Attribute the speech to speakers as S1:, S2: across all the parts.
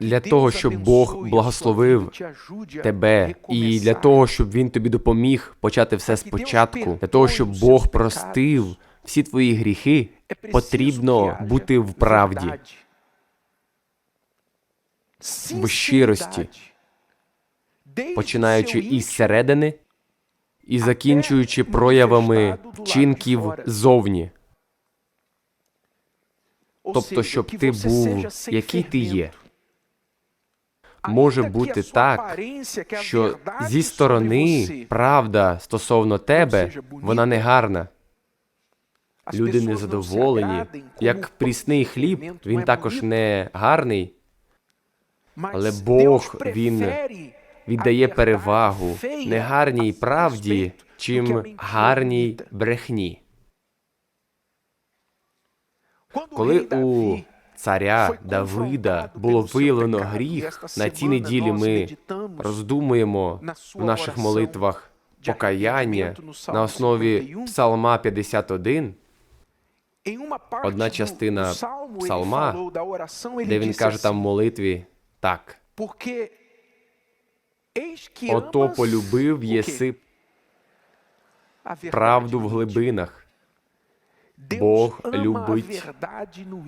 S1: для того, щоб Бог благословив тебе, і для того, щоб він тобі допоміг почати все спочатку, для того, щоб Бог простив всі твої гріхи, потрібно бути в правді, в щирості, починаючи із середини і закінчуючи проявами вчинків зовні. Тобто, щоб ти був, який ти є. Може бути так, що зі сторони правда стосовно тебе, вона не гарна. Люди незадоволені. Як прісний хліб, він також не гарний, але Бог, він віддає перевагу негарній правді, чим гарній брехні. Коли у царя Давида було виявлено гріх, на цій неділі ми роздумуємо в наших молитвах покаяння на основі Псалма 51,
S2: одна частина псалма,
S1: де він каже там в молитві так. Ото полюбив єси правду в глибинах.
S2: Бог любить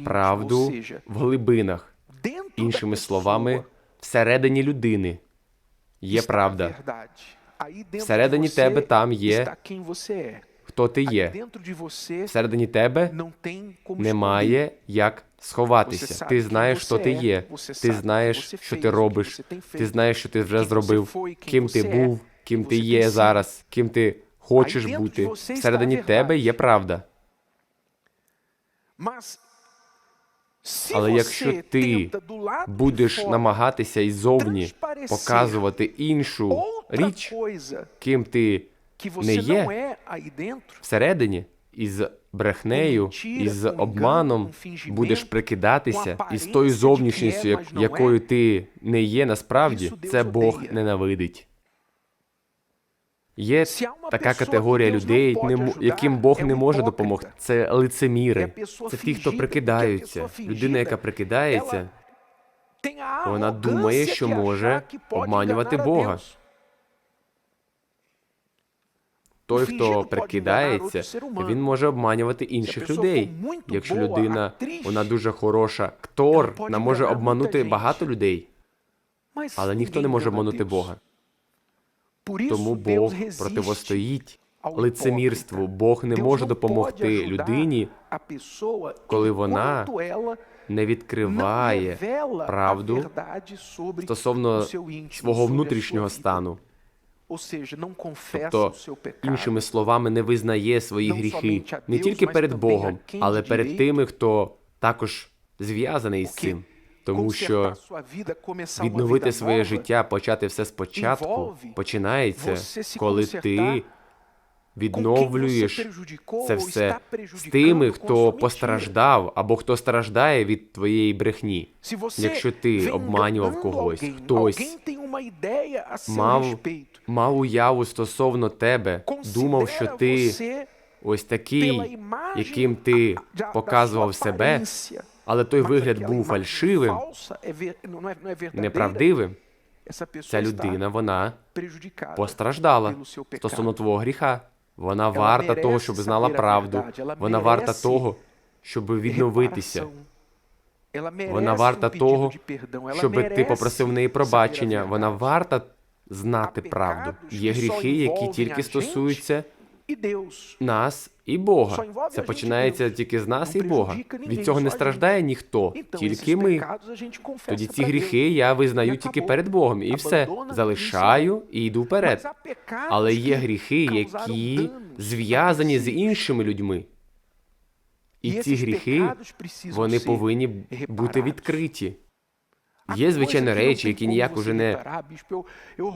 S1: Правду в глибинах. Іншими словами, всередині людини є правда.
S2: Всередині тебе там є
S1: Хто ти є? Всередині тебе немає як сховатися. Ти знаєш, хто ти є. Ти знаєш, що ти робиш. Ти знаєш, що ти вже зробив, ким ти був, ким ти є зараз, ким ти хочеш бути. Всередині тебе є правда.
S2: Але якщо ти
S1: Будеш намагатися іззовні показувати іншу річ, ким ти
S2: не є
S1: всередині, із брехнею, із обманом будеш прикидатися, і з тою зовнішністю, якою ти не є насправді, це Бог ненавидить. Є така категорія людей, яким Бог не може допомогти. Це лицеміри. Це ті, хто прикидаються. Людина, яка прикидається,
S2: вона думає, що може обманювати Бога.
S1: той, хто прикидається, він може обманювати інших людей. Якщо людина вона дуже хороша актор, вона може обманути багато людей, але ніхто не може обманути Бога. Тому Бог противостоїть лицемірству. Бог не може допомогти людині, коли вона не відкриває правду стосовно свого внутрішнього стану. Тобто, іншими словами, не визнає свої гріхи не тільки перед Богом, але перед тими, хто також зв'язаний з цим. Тому що відновити своє життя, почати все спочатку, починається, коли ти відновлюєш це все з тими, хто постраждав або хто страждає від твоєї брехні.
S2: Якщо ти обманював когось, хтось
S1: мав, мав уяву стосовно тебе, думав, що ти ось такий, яким ти показував себе, але той вигляд був фальшивим, неправдивим. Ця людина, вона постраждала стосовно твого гріха. Вона варта того, щоб знала правду. Вона варта того, щоб відновитися. Вона варта того, щоб ти попросив в неї пробачення. Вона варта знати правду. Є гріхи, які тільки стосуються нас і Бога. Це починається тільки з нас і Бога. Від цього не страждає ніхто, тільки ми. Тоді ці гріхи я визнаю тільки перед Богом, і все залишаю і йду вперед. Але є гріхи, які зв'язані з іншими людьми. І ці гріхи вони повинні бути відкриті. Є, звичайно, речі, які ніяк уже не,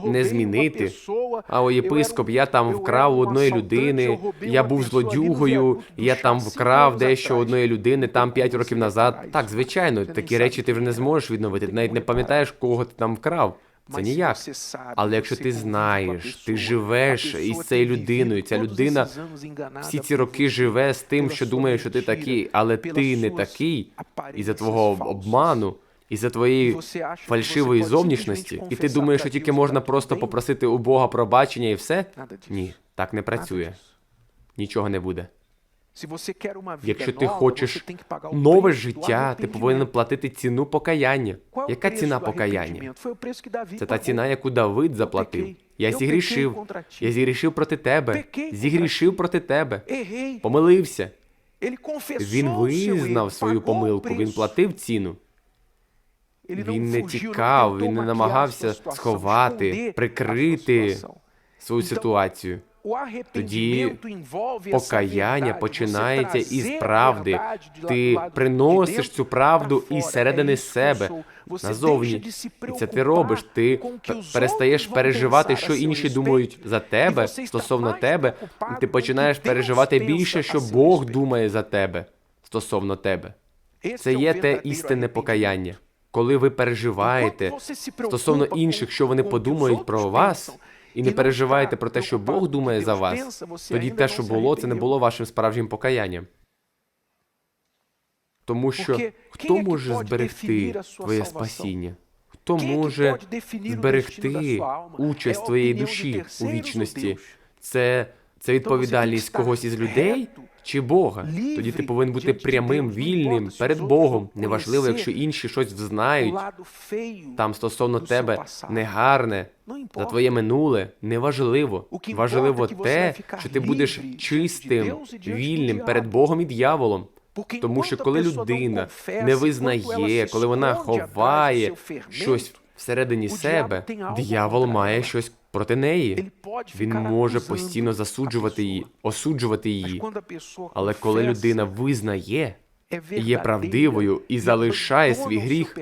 S1: не змінити. А о єпископ, я там вкрав у одної людини, я був злодюгою, я там вкрав дещо одної людини там п'ять років назад. Так, звичайно, такі речі ти вже не зможеш відновити. Ти навіть не пам'ятаєш, кого ти там вкрав. Це ніяк. Але якщо ти знаєш, ти живеш із цією людиною, ця людина всі ці роки живе з тим, що думає, що ти такий, але ти не такий, із-за твого обману, із-за твоєї фальшивої зовнішності, і ти думаєш, що тільки можна просто попросити у Бога пробачення і все? Ні, так не працює. Нічого не буде. Якщо ти хочеш нове життя, ти повинен платити ціну покаяння. Яка ціна покаяння? Це та ціна, яку Давид заплатив. Я зігрішив. Я зігрішив проти тебе. Зігрішив проти тебе. Помилився. Він визнав свою помилку, він платив ціну. Він не тікав, він не намагався сховати, прикрити свою ситуацію.
S3: Тоді
S1: Покаяння починається із правди. Ти приносиш цю правду із середини себе назовні. І це ти робиш. Ти перестаєш переживати, що інші думають за тебе стосовно тебе. і Ти починаєш переживати більше, що Бог думає за тебе стосовно тебе. Це є те істинне покаяння. Коли ви переживаєте стосовно інших, що вони подумають про вас, і не переживаєте про те, що Бог думає за вас, тоді те, що було, це не було вашим справжнім покаянням. Тому що хто може зберегти твоє спасіння? Хто може зберегти участь твоєї душі у вічності? Це, це відповідальність когось із людей чи Бога? Тоді ти повинен бути прямим, вільним перед Богом. Неважливо, якщо інші щось взнають там стосовно тебе негарне за твоє минуле, неважливо. Важливо те, що ти будеш чистим, вільним перед Богом і дьяволом. Тому що коли людина не визнає, коли вона ховає щось всередині себе, диявол має щось проти неї. Він може постійно засуджувати її, осуджувати її. Але коли людина визнає і є правдивою і залишає свій гріх,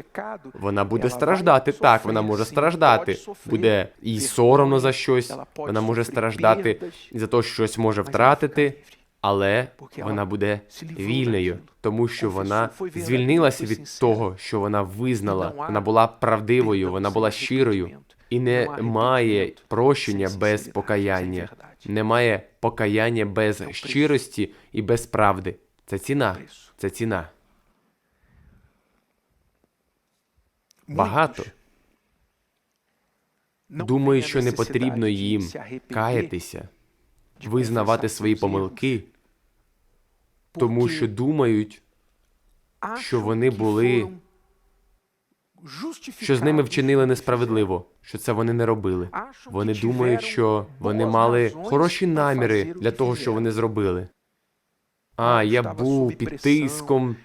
S1: вона буде страждати. Так, вона може страждати. Буде їй соромно за щось, вона може страждати за те, що щось може втратити, але вона буде вільною, тому що вона звільнилася від того, що вона визнала. Вона була правдивою, вона була щирою. І немає прощення без покаяння. Немає покаяння без щирості і без правди. Це ціна. Це ціна. Багато думають, що не потрібно їм каятися, визнавати свої помилки, тому що думають, що вони були, що з ними вчинили несправедливо, що це вони не робили. Вони думають, що вони мали хороші наміри для того, що вони зробили. А, я був під тиском,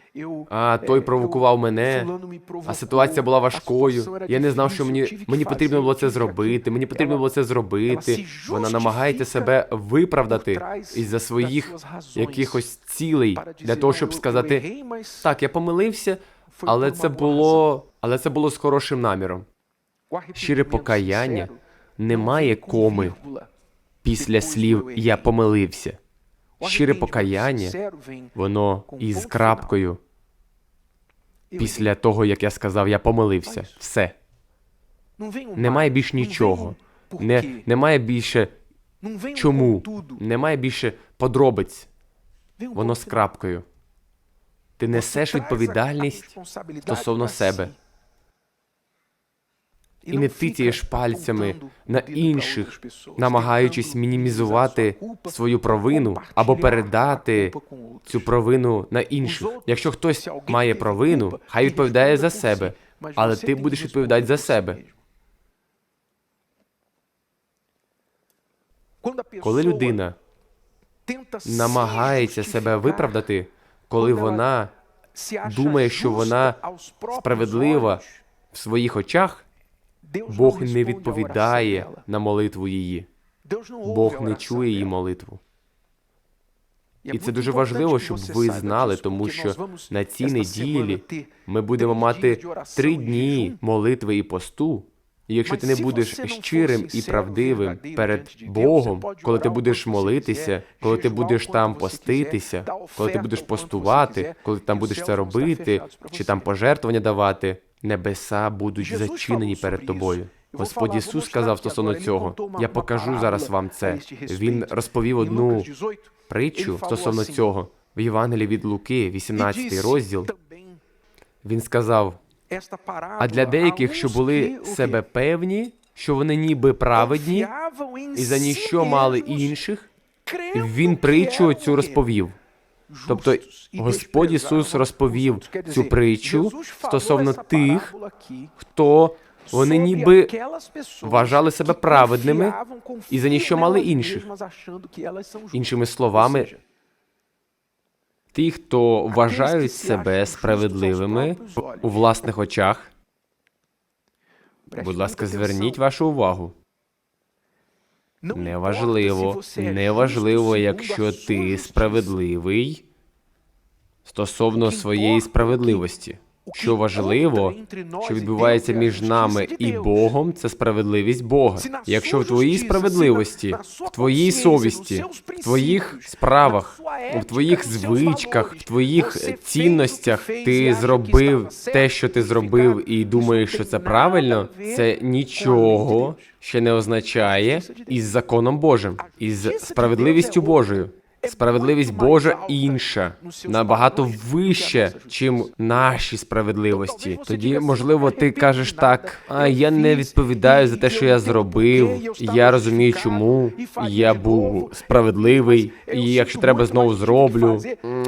S1: а той провокував мене, а ситуація була важкою. Я не знав, що мені мені потрібно було це зробити. Мені потрібно було це зробити. Вона намагається себе виправдати із-за своїх якихось цілей для того, щоб сказати так, я помилився, але це було, але це було з хорошим наміром. Щире покаяння немає коми після слів я помилився. Щире покаяння, воно із крапкою після того, як я сказав, я помилився. Все. Немає більш нічого. Не, немає більше чому. Немає більше подробиць. Воно з крапкою. Ти несеш відповідальність стосовно себе. І не тицяєш пальцями на інших, намагаючись мінімізувати свою провину або передати цю провину на інших. Якщо хтось має провину, хай відповідає за себе, але ти будеш відповідати за себе. Коли людина намагається себе виправдати, коли вона думає, що вона справедлива в своїх очах, Бог не відповідає на молитву її. Бог не чує її молитву. І це дуже важливо, щоб ви знали, тому що на цій неділі ми будемо мати три дні молитви і посту. І якщо ти не будеш щирим і правдивим перед Богом, коли ти будеш молитися, коли ти будеш там поститися, коли ти будеш постувати, коли ти там будеш це робити, чи там пожертвування давати, небеса будуть зачинені перед тобою. Господь Ісус сказав стосовно цього. Я покажу зараз вам це. Він розповів одну притчу стосовно цього в Євангелії від Луки, 18 розділ. Він сказав: А для деяких, що були себе певні, що вони ніби праведні, і за ніщо мали інших, він притчу цю розповів. Тобто Господь Ісус розповів цю притчу стосовно тих, хто вони ніби вважали себе праведними і за ніщо мали інших. Іншими словами, ті, хто вважають себе справедливими у власних очах, будь ласка, зверніть вашу увагу. Неважливо, неважливо, якщо ти справедливий стосовно своєї справедливості. Що важливо, що відбувається між нами і Богом, це справедливість Бога. Якщо в твоїй справедливості, в твоїй совісті, в твоїх справах, в твоїх звичках, в твоїх цінностях ти зробив те, що ти зробив, і думаєш, що це правильно, це нічого ще не означає із законом Божим, із справедливістю Божою. Справедливість Божа інша, набагато вище, чим наші справедливості. Тоді, можливо, ти кажеш так: а я не відповідаю за те, що я зробив. Я розумію, чому я був справедливий, і якщо треба знову зроблю.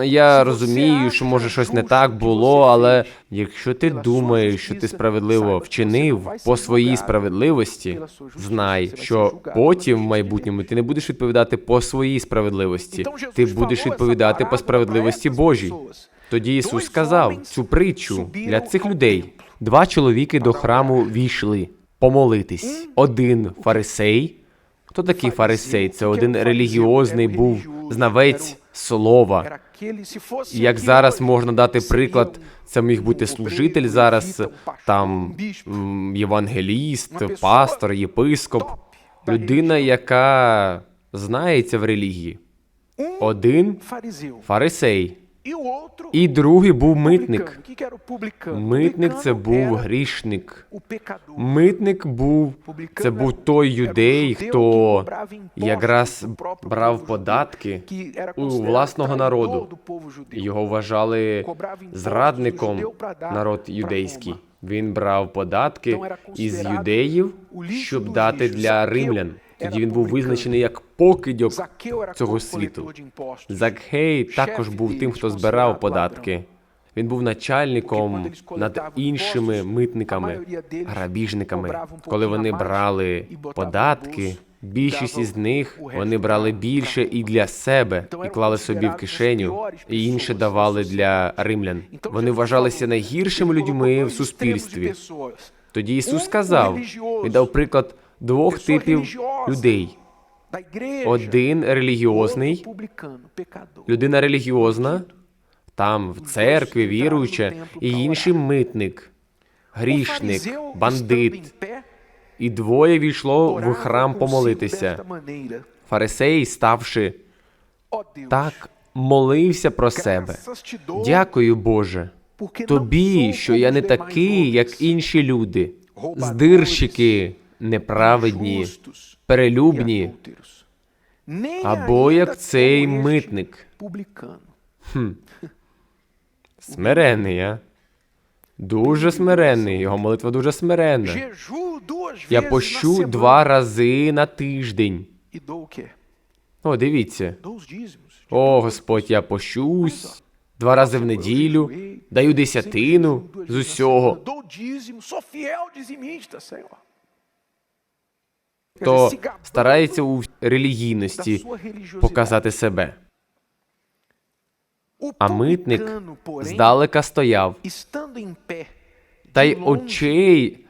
S1: Я розумію, що може щось не так було, але якщо ти думаєш, що ти справедливо вчинив по своїй справедливості, знай, що потім в майбутньому ти не будеш відповідати по своїй справедливості. Ти будеш відповідати по справедливості Божій. Тоді Ісус сказав цю притчу для цих людей. Два чоловіки до храму війшли помолитись. Один фарисей. Хто такий фарисей? Це один релігіозний був знавець слова. Як зараз можна дати приклад, це міг бути служитель зараз, там євангеліст, пастор, єпископ, людина, яка знається в релігії. Один фарисей, і другий був митник. Митник це був грішник. Митник був це був той юдей, хто якраз брав податки у власного народу. Його вважали зрадником народ юдейський. Він брав податки із юдеїв, щоб дати для римлян. Тоді він був визначений як покидьок цього світу. Закхей також був тим, хто збирав податки. Він був начальником над іншими митниками, грабіжниками. Коли вони брали податки, більшість із них вони брали більше і для себе і клали собі в кишеню, і інше давали для римлян. Вони вважалися найгіршими людьми в суспільстві. Тоді Ісус сказав, він дав приклад двох типів людей. Один релігіозний, людина релігіозна, там в церкві віруюча, і інший митник, грішник, бандит. І двоє війшло в храм помолитися. Фарисей, ставши так, молився про себе. Дякую, Боже, тобі, що я не такий, як інші люди, здирщики, неправедні, перелюбні, або як цей митник. Смирений, а? Дуже смиренний. Його молитва дуже смиренна. Я пощу два рази на тиждень. О, дивіться. О, Господь, я пощусь два рази в неділю, даю десятину з усього. Хто старається у релігійності показати себе. А митник здалека стояв, та й очей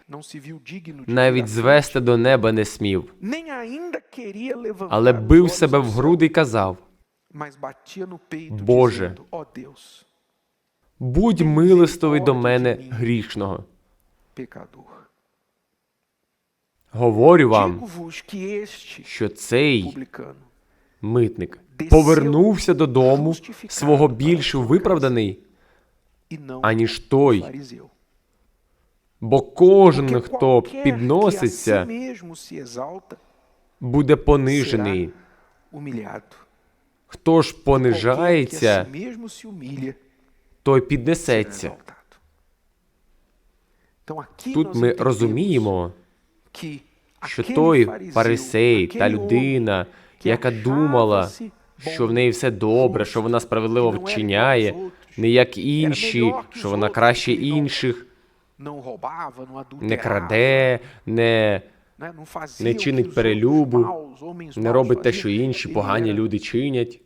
S1: навіть звести до неба не смів, але бив себе в груди й казав:
S3: Боже,
S1: Будь милостивий до мене грішного. Говорю вам, що цей митник повернувся додому свого більш виправданий, аніж той. Бо кожен, хто підноситься, буде понижений. Хто ж понижається, той піднесеться. Тут ми розуміємо, що той фарисей, та людина, яка думала, що в неї все добре, що вона справедливо вчиняє, не як інші, що вона краще інших, не краде, не,
S2: не чинить перелюбу,
S1: не робить те, що інші погані люди чинять.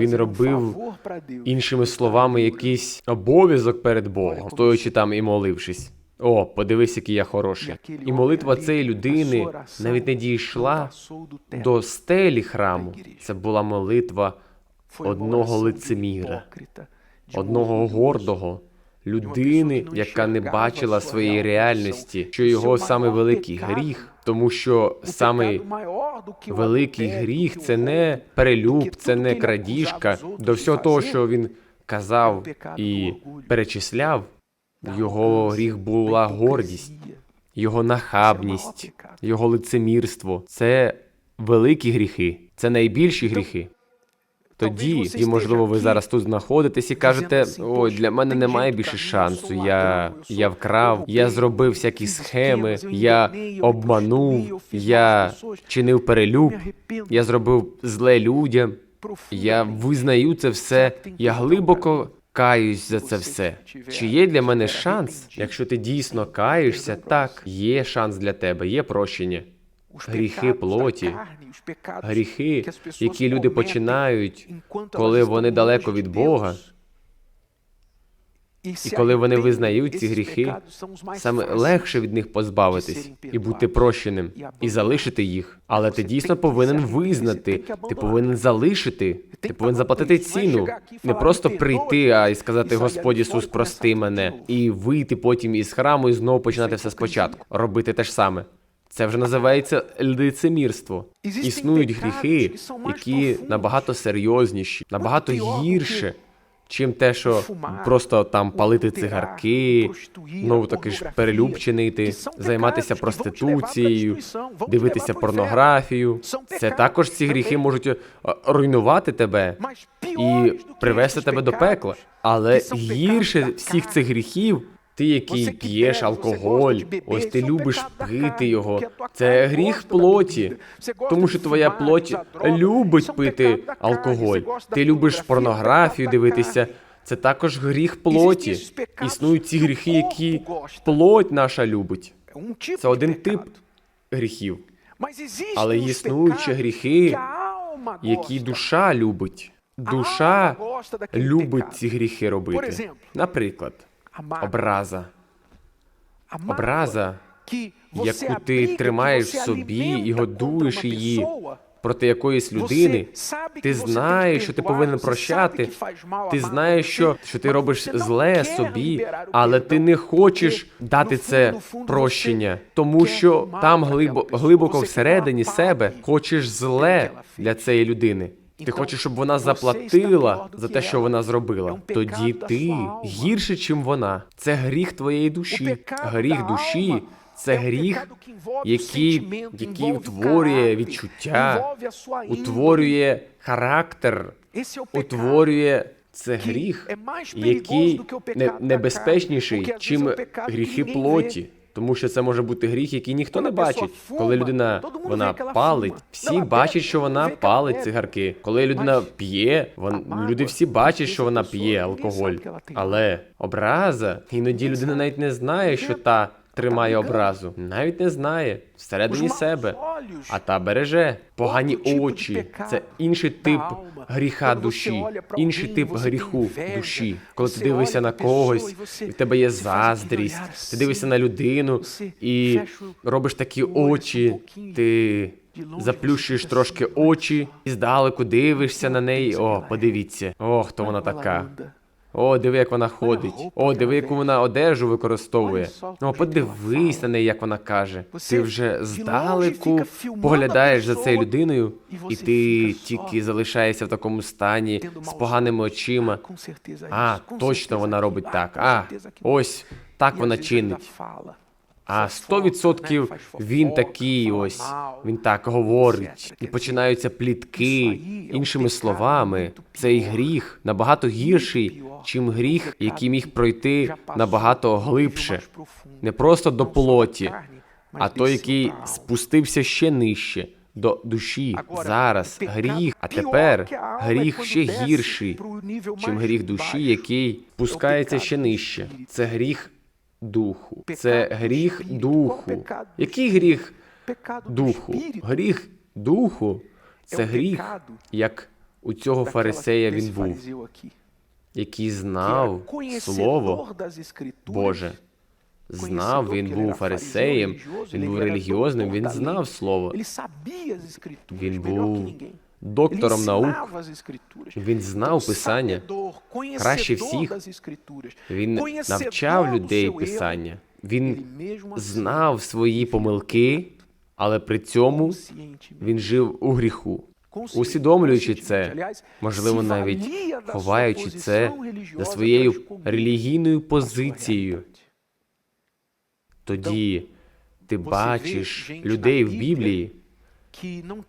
S1: Він робив Іншими словами, якийсь обов'язок перед Богом, стоячи там і молившись. О, подивись, який я хороший. І молитва цієї людини навіть не дійшла до стелі храму. Це була молитва одного лицеміра, одного гордого, людини, яка не бачила своєї реальності, що його саме великий гріх, тому що саме великий гріх це не перелюб, це не крадіжка. До всього того, що він казав і перечисляв, його гріх була гордість, його нахабність, його лицемірство. Це великі гріхи, це найбільші гріхи. Тоді, і можливо, ви зараз тут знаходитесь і кажете: ой, для мене немає більше шансу. Я, я вкрав, я зробив всякі схеми, я обманув, я чинив перелюб, я зробив зле людям. Я визнаю це все. Я глибоко каюсь за це все. Чи є для мене шанс? Якщо ти дійсно каєшся, так є шанс для тебе, є прощення.
S2: Гріхи плоті,
S1: Гріхи, які люди починають, коли вони далеко від Бога, і коли вони визнають ці гріхи, саме легше від них позбавитись і бути прощеним, і залишити їх. Але ти дійсно повинен визнати, ти повинен залишити, ти повинен заплатити ціну, не просто прийти, а й сказати Господь Ісус, прости мене, і вийти потім із храму і знову починати все спочатку, робити те ж саме. Це вже називається лицемірство. Існують гріхи, які набагато серйозніші, набагато гірше, чим те, що просто там палити цигарки, знову таки ж перелюбчинити, займатися проституцією, дивитися порнографію. Це також ці гріхи можуть руйнувати тебе і привести тебе до пекла. Але гірше всіх цих гріхів. Ти, який п'єш алкоголь, ось ти любиш пити його. Це гріх плоті, тому що твоя плоть любить пити алкоголь. Ти любиш порнографію дивитися. Це також гріх плоті. Існують ці гріхи, які плоть наша любить. Це один тип гріхів. Але існують ще гріхи, які душа любить. Душа любить ці гріхи робити. Наприклад, образа. Образа, яку ти тримаєш в собі і годуєш її проти якоїсь людини. Ти знаєш, що ти повинен прощати. Ти знаєш, що, що ти робиш зле собі, але ти не хочеш дати це прощення, тому що там глибо, глибоко всередині себе хочеш зле для цієї людини. Ти хочеш, щоб вона заплатила за те, що вона зробила. Тоді ти гірше, чим вона. Це гріх твоєї душі. Гріх душі це гріх, який, який утворює відчуття, утворює характер, утворює це гріх, який небезпечніший, чим гріхи плоті. Тому що це може бути гріх, який ніхто не бачить. Коли людина вона палить, всі бачать, що вона палить цигарки. Коли людина п'є, вон люди всі бачать, що вона п'є алкоголь. Але образа іноді людина навіть не знає, що та тримає образу. Навіть не знає всередині себе. А та береже погані очі. Це інший тип гріха душі, інший тип гріху душі. Коли ти дивишся на когось, і в тебе є заздрість, ти дивишся на людину і робиш такі очі. Ти заплющуєш трошки очі і здалеку дивишся на неї. О, подивіться, о, хто вона така. О, диви, як вона ходить. О, диви, яку вона одежу використовує. О, подивись на неї, як вона каже. Ти вже здалеку поглядаєш за цією людиною, і ти тільки залишаєшся в такому стані з поганими очима. А, точно вона робить так. А, ось так вона чинить. А 100% він такий ось, він так говорить, і починаються плітки. Іншими словами, цей гріх набагато гірший, чим гріх, який міг пройти набагато глибше, не просто до плоті, а той, який спустився ще нижче. До душі зараз гріх, а тепер гріх ще гірший, чим гріх душі, який спускається ще нижче. Це гріх духу. Це гріх духу. Який гріх духу? Гріх духу це гріх, як у цього фарисея він був, який знав слово Боже. Знав, він був фарисеєм, він був релігіозним, він знав слово. Він був доктором наук, він знав писання краще всіх. Він навчав людей писання. Він знав свої помилки, але при цьому він жив у гріху. Усвідомлюючи це, можливо, навіть ховаючи це за своєю релігійною позицією. Тоді ти бачиш людей в Біблії,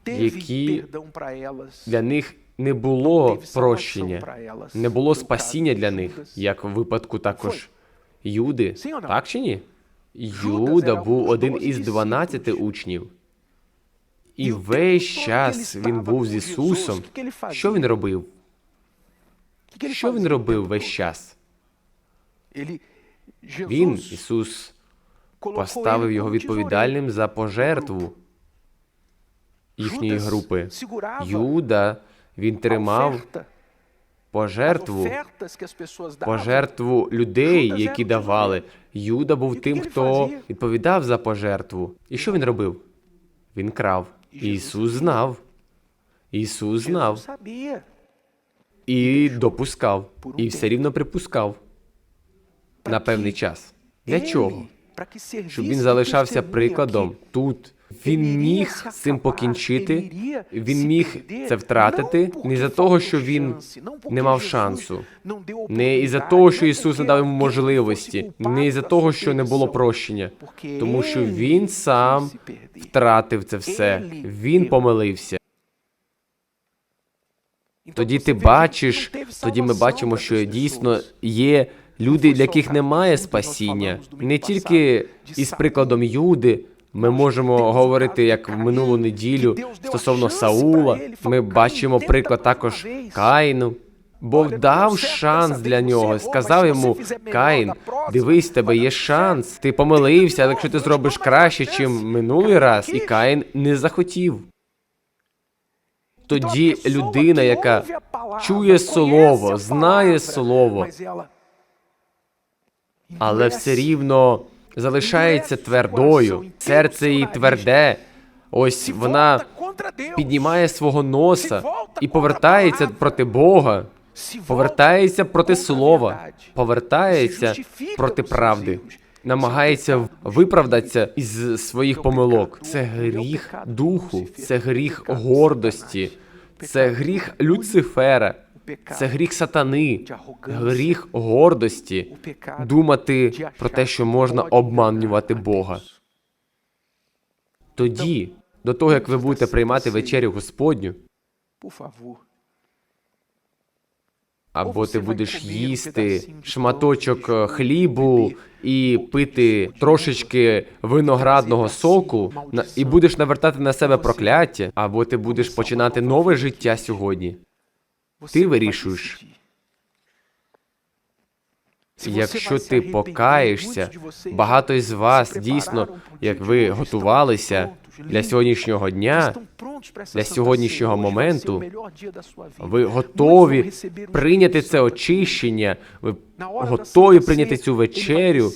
S1: які для них не було прощення, не було спасіння для них, як в випадку також Юди. Так чи ні? Юда був один із дванадцяти учнів. І весь час він був з Ісусом. Що він робив? Що він робив весь час? Він, Ісус, поставив його відповідальним за пожертву їхньої групи. Юда, він тримав пожертву, пожертву людей, які давали. Юда був тим, хто відповідав за пожертву. І що він робив? Він крав. Ісус знав. Ісус знав і допускав, і все рівно припускав на певний час. Для чого? Щоб він залишався прикладом тут. Він міг з цим покінчити, він міг це втратити не за того, що він не мав шансу, не із-за того, що Ісус не дав йому можливості, не із-за того, що не було прощення, тому що він сам втратив це все. Він помилився. Тоді ти бачиш, тоді ми бачимо, що дійсно є люди, для яких немає спасіння, не тільки із прикладом Юди. Ми можемо говорити як в минулу неділю стосовно Саула. Ми бачимо приклад також Каїну. Бог дав шанс для нього. Сказав йому Каїн, дивись, тебе є шанс. Ти помилився, але якщо ти зробиш краще, чим минулий раз, і Каїн не захотів. Тоді людина, яка чує слово, знає слово, але все рівно залишається твердою. Серце її тверде. Ось вона піднімає свого носа і повертається проти Бога, повертається проти слова, повертається проти правди, намагається виправдатися із своїх помилок. Це гріх духу, це гріх гордості, це гріх Люцифера. Це гріх сатани, гріх гордості, думати про те, що можна обманювати Бога. Тоді, до того як ви будете приймати вечерю Господню, або ти будеш їсти шматочок е, хлібу і пити трошечки виноградного соку, і будеш навертати на себе прокляття, або ти будеш починати нове життя сьогодні. Ти вирішуєш. Якщо ти покаєшся, багато із вас дійсно, як ви готувалися для сьогоднішнього дня, для сьогоднішнього моменту, ви готові прийняти це очищення, ви готові прийняти цю вечерю.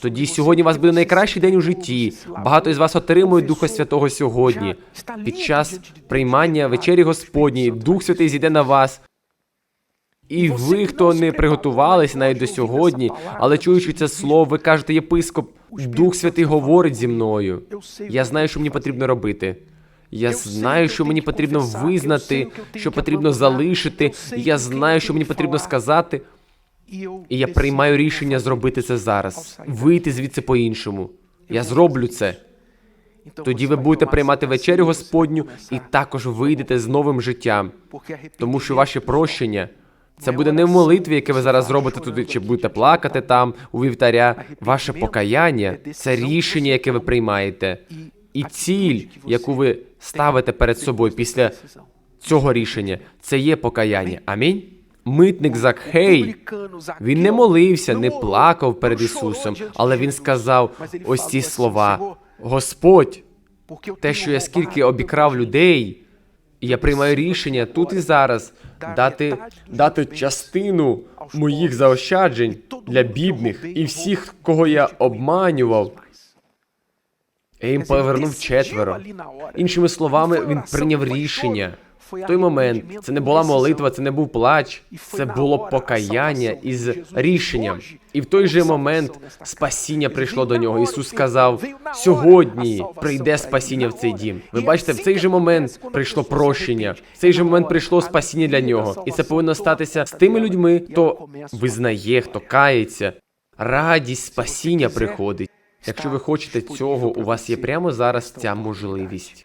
S1: Тоді сьогодні у вас буде найкращий день у житті. Багато із вас отримують Духа Святого сьогодні. Під час приймання вечері Господньої Дух Святий зійде на вас. І ви, хто не приготувалися навіть до сьогодні, але чуючи це слово, ви кажете, єпископ, Дух Святий говорить зі мною. Я знаю, що мені потрібно робити. Я знаю, що мені потрібно визнати, що потрібно залишити. Я знаю, що мені потрібно сказати. І я приймаю рішення зробити це зараз, вийти звідси по-іншому. Я зроблю це. Тоді ви будете приймати вечерю Господню і також вийдете з новим життям, тому що ваше прощення це буде не в молитві, яке ви зараз зробите туди, чи будете плакати там у вівтаря. Ваше покаяння це рішення, яке ви приймаєте, і ціль, яку ви ставите перед собою після цього рішення, це є покаяння. Амінь. Митник Закхей, він не молився, не плакав перед Ісусом, але він сказав ось ці слова: Господь, те, що я скільки обікрав людей, і я приймаю рішення тут і зараз дати, дати частину моїх заощаджень для бідних і всіх, кого я обманював. Я їм повернув четверо. Іншими словами, він прийняв рішення. В той момент це не була молитва, це не був плач, це було покаяння із рішенням. І в той же момент спасіння прийшло до нього. Ісус сказав: сьогодні прийде спасіння в цей дім. Ви бачите, в цей же момент прийшло прощення, в цей же момент прийшло спасіння для нього. І це повинно статися з тими людьми, хто визнає, хто кається. Радість спасіння приходить. Якщо ви хочете цього, у вас є прямо зараз ця можливість.